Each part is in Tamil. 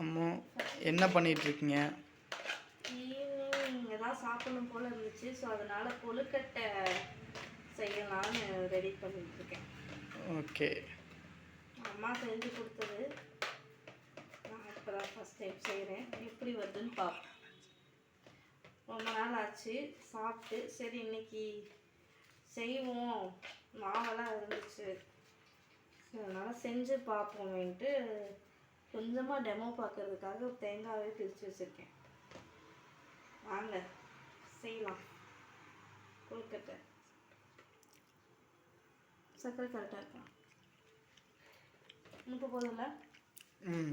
அம்மா என்ன பண்ணிட்டு இருக்கீங்க ஈவினிங் ஏதாவது சாப்பிடணும் போல இருந்துச்சு. ஸோ அதனால கொழுக்கட்டை செய்யலாம்னு ரெடி பண்ணிட்டு இருக்கேன் ஓகே. அம்மா செஞ்சு கொடுத்தது. நான் இப்போ தான் ஃபஸ்ட் டைம் செய்கிறேன் எப்படி வருதுன்னு பார்ப்போம் ரொம்ப நாள் ஆச்சு. சாப்பிட்டு சரி இன்னைக்கு செய்வோம். மாவெல்லாம் இருந்துச்சு. அதனால செஞ்சு பார்ப்போமேன்ட்டு கொஞ்சமாக டெமோ பார்க்கறதுக்காக தேங்காவே பிரித்து வச்சுருக்கேன். வாங்க செய்யலாம். கொழுக்கட்டை. சர்க்கரை கரெக்டாக இருக்கா? முப்ப போதும்ல? ம்.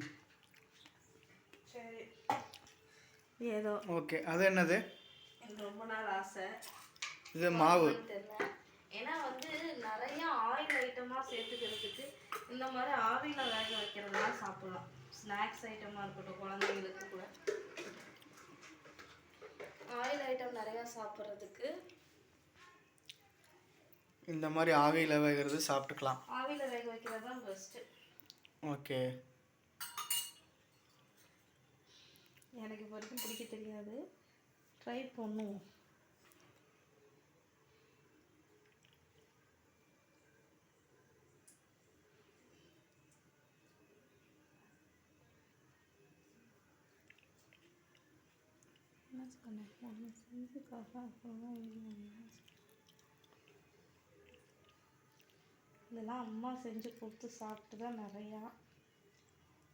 சரி. ஏதோ. ஓகே அது என்னது? எனக்கு ரொம்ப நாள் ஆசை. இது மாவு. தெரியல. ஏன்னா வந்து நிறைய ஆயில் ஐட்டமாக சேர்த்துக்கிறதுக்கு இந்த மாதிரி ஆவியில் சாப்பிடலாம் ஸ்நாக்ஸ் ஐட்டமாக இருக்கட்டும் குழந்தைங்களுக்கு கூட. ஆயில் ஐட்டம் நிறையா சாப்பிட்றதுக்கு இந்த மாதிரி ஆவியில் வேகிறது சாப்பிட்டுக்கலாம். ஆவியில் வேக வைக்கிறது தான் பெஸ்ட்டு ஓகே. எனக்கு இப்போ வரைக்கும் பிடிக்க தெரியாது. ட்ரை பண்ணுவோம். ஒன்று செஞ்சு அப்புறமா இதெல்லாம் அம்மா செஞ்சு கொடுத்து சாப்பிட்டு தான் நிறையா.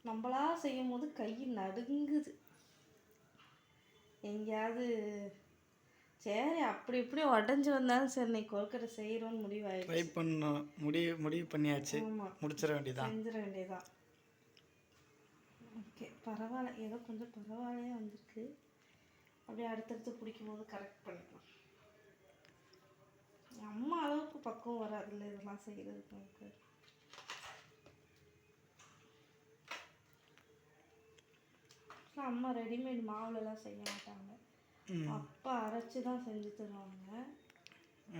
நம்மளா செய்யும் போது கை நடுங்குது. எங்கேயாவது சரி அப்படி இப்படி உடஞ்சி வந்தாலும் சரி நீ கொழுக்கட்டை செய்கிறோன்னு முடிவாயிடுச்சு. ட்ரை பண்ணோம் முடிவு முடிவு பண்ணியாச்சு. முடிச்சிட வேண்டியதான் செஞ்சிட வேண்டியதான் ஓகே பரவாயில்ல. ஏதோ கொஞ்சம் பரவாயில்லையா வந்திருக்கு. அப்படியே அடுத்தடுத்து பிடிக்கும் போது கரெக்ட் பண்ணிக்கலாம். அம்மா அளவுக்கு பக்குவம் வராதுல்ல இதெல்லாம் செய்கிறதுக்கு நமக்கு. அம்மா ரெடிமேட் மாவுலலாம் செய்ய மாட்டாங்க. அப்பா அரைச்சி தான் செஞ்சு தருவாங்க.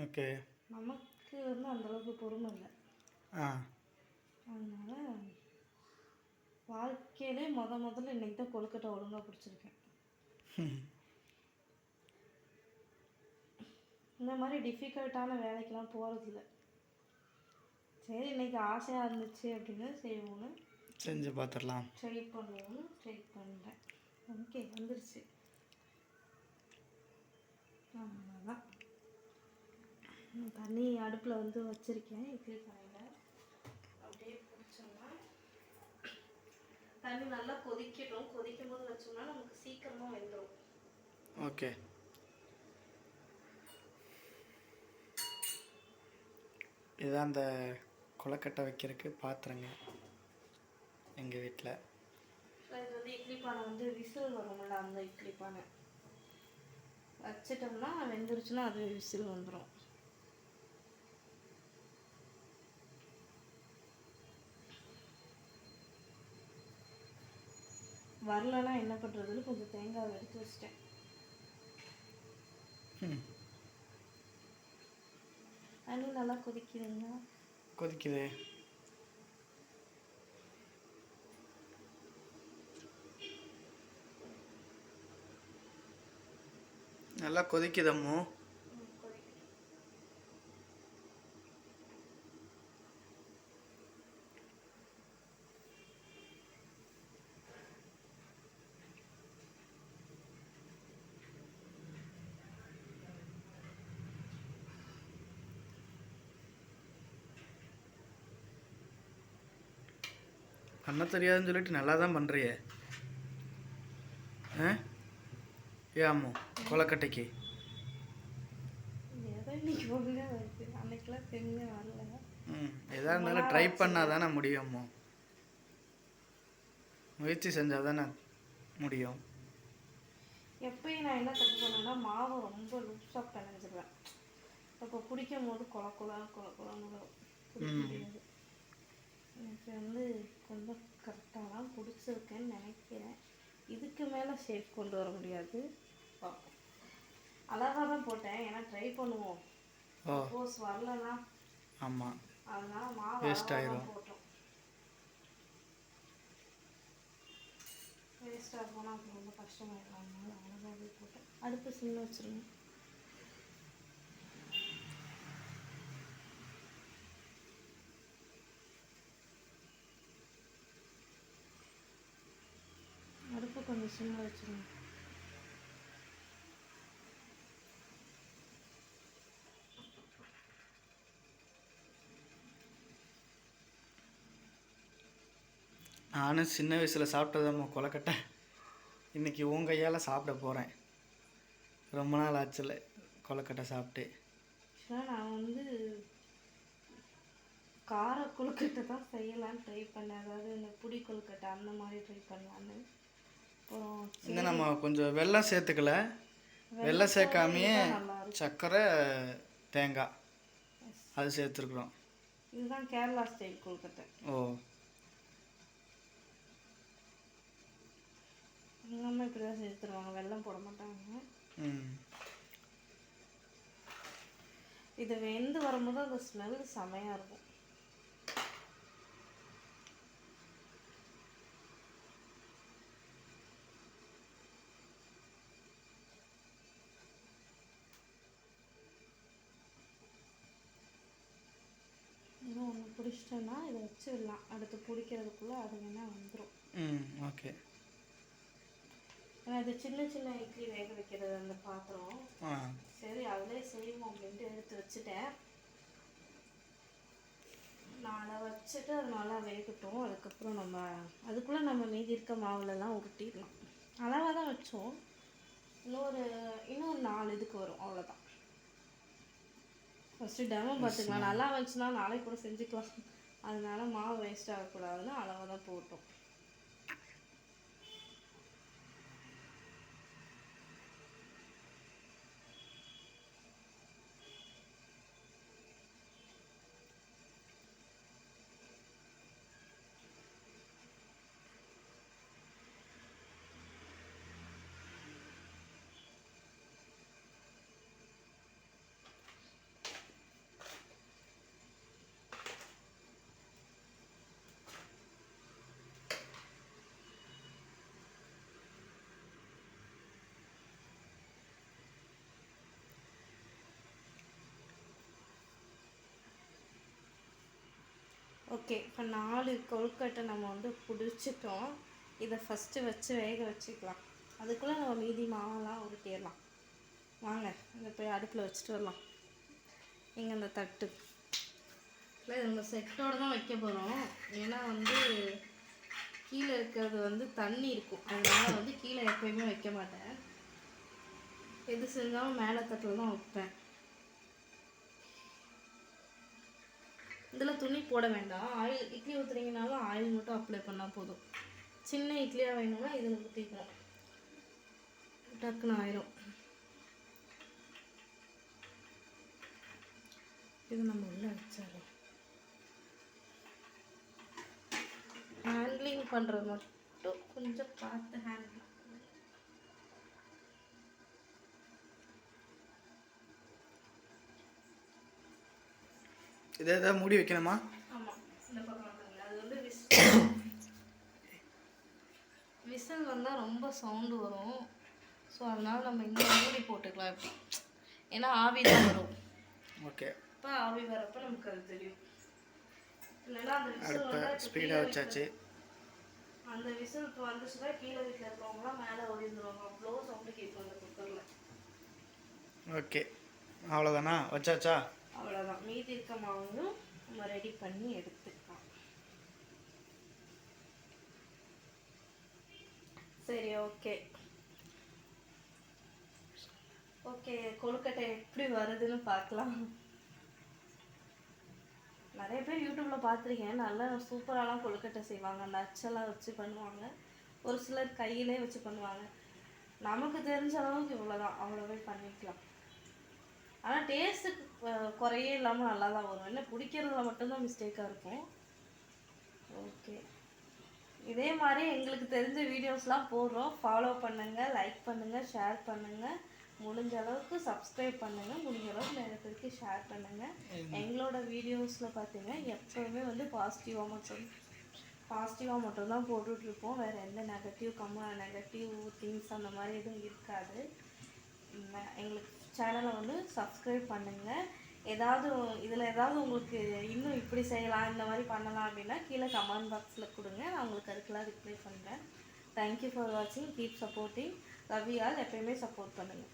ஓகே. நமக்கு வந்து அந்த அளவுக்கு பொறுமை இல்லை. ஆ. அதனால வாழ்க்கையிலே முத முதல்ல இன்னைக்கு தான் கொழுக்கட்டை ஒழுங்காக பிடிச்சிருக்கேன் ம். இந்த மாதிரி டிஃபிகல்ட்டான வேலைக்கெல்லாம் போகிறதில்ல சரி இன்னைக்கு ஆசையாக இருந்துச்சு அப்படின்னு செய்வோன்னு செஞ்சு பார்த்துடலாம் ட்ரை பண்ணுவோன்னு ட்ரை பண்ணுறேன் ஓகே வந்துருச்சு. அவ்வளோதான் தண்ணி அடுப்பில் வந்து வச்சுருக்கேன் இட்லி கரையில் அப்படியே பிடிச்சோம்னா தண்ணி நல்லா கொதிக்கட்டும். கொதிக்கும் போது வச்சோம்னா நமக்கு சீக்கிரமாக வெந்துடும் ஓகே இதுதான் அந்த கொலக்கட்டை வைக்கிறதுக்கு பாத்திரங்க எங்கள் வீட்டில் இது வந்து இட்லி பானை வந்து விசில் வரும்ல அந்த இட்லி பானை. வச்சிட்டோம்னா வெந்துருச்சுன்னா அது விசில் வந்துடும் வரலன்னா என்ன பண்ணுறதுன்னு கொஞ்சம் தேங்காய் எடுத்து வச்சிட்டேன். ம். தண்ணி நல்லா கொதிக்குதுங்க. கொதிக்குது. நல்லா கொதிக்குதம்மோ பண்ண தெரியாதுன்னு சொல்லிட்டு நல்லா தான் பண்ணுறிய ஆ? ஏ அம்மோ கொலக்கட்டைக்கு. ம் எதாக இருந்தாலும் ட்ரை பண்ணால் தானே முடியும் முயற்சி செஞ்சால் தானே முடியும். எப்பயும் நான் என்ன தப்பு பண்ணேன்னா மாவு ரொம்ப லூஸாக பிணைஞ்சிருவேன். அப்போ பிடிக்கும் போது கொல கொல கொல கொலன்னு எனக்கு வந்து கொஞ்சம் கரெக்டாக தான் பிடிச்சிருக்கேன்னு நினைக்கிறேன். இதுக்கு மேலே ஷேப் கொண்டு வர முடியாது. பார்ப்போம். அழகாக தான் போட்டேன். ஏன்னா ட்ரை பண்ணுவோம். சப்போஸ் வரலன்னா ஆமாம் அதனால மாவு தான் ஆயிரும். போட்டோம். வேஸ்ட்டாக போனால் அப்புறம் ரொம்ப கஷ்டமாயிடும் அதனால அழகாகவே போட்டேன். அடுப்பு சின்ன வச்சுருங்க. சின்ன வச்சுருங்க நானும் சின்ன வயசில் சாப்பிட்டதாம்மா கொலக்கட்டை. இன்னைக்கு உன் கையால் சாப்பிட போகிறேன் ரொம்ப நாள் ஆச்சுல கொலக்கட்டை சாப்பிட்டு. நான் வந்து கார கொழுக்கட்டை தான் செய்யலான்னு ட்ரை பண்ணேன். அதாவது இந்த புடி கொழுக்கட்டை அந்த மாதிரி ட்ரை பண்ணலான்னு அப்புறம் இன்னும் நம்ம கொஞ்சம் வெல்லம் சேர்த்துக்கல. வெல்லம் சேர்க்காமையே சர்க்கரை தேங்காய் அது சேர்த்துருக்குறோம். இதுதான் கேரளா ஸ்டைல் கொழுக்கட்டை. ஓ. அம்மா இப்படி தான் செஞ்சு தருவாங்க வெல்லம் போட மாட்டாங்க. இது வெந்து வரும்போது அந்த ஸ்மெல் செமையாக இருக்கும் இன்னும் ஒன்று பிடிச்சிட்டோன்னா இதை வச்சிடலாம். அடுத்து பிடிக்கிறதுக்குள்ளே அது வேணால் வந்துடும் ம் ஓகே. இது சின்ன சின்ன இட்லி வேக வைக்கிறது அந்த பாத்திரம். சரி அதிலே செய்வோம் அப்படின்ட்டு எடுத்து வச்சுட்டேன். நாளை வச்சுட்டு அது நல்லா வேகட்டும். அதுக்கப்புறம் நம்ம அதுக்குள்ளே நம்ம மீதி இருக்க மாவுலலாம் உருட்டிடலாம். அளவாக தான் வச்சோம். இன்னொரு இன்னொரு நாலு இதுக்கு வரும். அவ்வளோதான் ஃபஸ்ட்டு டெமோ பார்த்துக்கலாம். நல்லா வந்துச்சுன்னா நாளைக்கு கூட செஞ்சுக்கலாம். அதனால மாவு வேஸ்ட் ஆகக்கூடாதுன்னு அளவாக தான் போட்டோம். ஓகே இப்போ நாலு கொழுக்கட்டை நம்ம வந்து பிடிச்சிட்டோம். இதை ஃபஸ்ட்டு வச்சு வேக வச்சுக்கலாம். அதுக்குள்ளே நம்ம மீதி மாவெல்லாம் உருட்டிடலாம். வாங்க இதை போய் அடுப்பில் வச்சுட்டு வரலாம். இங்கே இந்த தட்டு. இல்லை இது நம்ம செட்டோடு தான் வைக்க போகிறோம் ஏன்னா வந்து கீழே இருக்கிறது வந்து தண்ணி இருக்கும். அதனால வந்து கீழே எப்பயுமே வைக்க மாட்டேன். எது செஞ்சாலும் மேலே தட்டில் தான் வைப்பேன். இதில் துணி போட வேண்டாம். ஆயில் இட்லி ஊற்றுறீங்கனாலும் ஆயில் மட்டும் அப்ளை பண்ணால் போதும். சின்ன இட்லியாக வேணும்னா இதில் ஊற்றிக்கலாம் டக்குன்னு ஆயிரும். இது நம்ம உள்ளே வச்சிடலாம். ஹேண்ட்லிங் பண்ணுறது மட்டும். கொஞ்சம் பார்த்து ஹேண்ட்லிங் இதை எதாவது மூடி வைக்கணுமா? விசில் விசில் வந்தால் ரொம்ப சவுண்டு வரும். ஸோ அதனால நம்ம இங்கே மூடி போட்டுக்கலாம் இப்படி. ஏன்னா ஆவி தான் வரும். ஓகே. இப்போ ஆவி வரப்போ நமக்கு அது தெரியும். அடுப்பை ஸ்பீடாக வச்சாச்சு. அந்த விசில் இப்போ வந்துச்சுன்னா கீழே வீட்டில் இருக்கிறவங்களாம் மேலே ஓடிந்துருவாங்க அவ்வளோ சவுண்டு கேட்கும் அந்த குக்கரில். ஓகே. அவ்வளோதானா வச்சாச்சா? மீதி இருக்க மாவையும் நம்ம ரெடி பண்ணி எடுத்துக்கலாம். சரி ஓகே ஓகே கொழுக்கட்டை எப்படி வருதுன்னு பார்க்கலாம். நிறைய பேர் யூடியூப்பில் பார்த்துருக்கேன். நல்லா சூப்பராலாம் கொழுக்கட்டை செய்வாங்க. நச்செல்லாம் வச்சு பண்ணுவாங்க. ஒரு சிலர் கையிலே வச்சு பண்ணுவாங்க. நமக்கு தெரிஞ்ச அளவுக்கு இவ்வளோதான் அவ்வளோவே பண்ணிக்கலாம். ஆனால் டேஸ்ட்டுக்கு குறையே இல்லாமல் நல்லா தான் வரும். என்ன பிடிக்கிறதுல மட்டும்தான் மிஸ்டேக்காக இருக்கும். ஓகே இதே மாதிரி எங்களுக்கு தெரிஞ்ச வீடியோஸ்லாம் போடுறோம். ஃபாலோ பண்ணுங்கள் லைக் பண்ணுங்கள் ஷேர் பண்ணுங்கள் முடிஞ்ச அளவுக்கு சப்ஸ்கிரைப் பண்ணுங்கள் முடிஞ்ச அளவுக்கு நிறைய பேருக்கு ஷேர் பண்ணுங்கள் எங்களோட வீடியோஸில் பார்த்தீங்கன்னா எப்போவுமே வந்து பாசிட்டிவாக மட்டும் பாசிட்டிவாக மட்டும்தான் போட்டுட்ருப்போம் வேறு எந்த நெகட்டிவ் கம்ம நெகட்டிவ் திங்ஸ் அந்த மாதிரி எதுவும் இருக்காது. எங்களுக்கு சேனலை வந்து சப்ஸ்கிரைப் பண்ணுங்கள் ஏதாவது இதில் ஏதாவது உங்களுக்கு இன்னும் இப்படி செய்யலாம் இந்த மாதிரி பண்ணலாம் அப்படின்னா கீழே கமெண்ட் பாக்ஸில் கொடுங்க. நான் உங்களுக்கு அதுக்கெல்லாம் ரிப்ளை பண்ணுறேன் தேங்க்யூ ஃபார் வாட்சிங் கீப் சப்போர்ட்டிங் ரவி ஆல் எப்பயுமே சப்போர்ட் பண்ணுங்கள்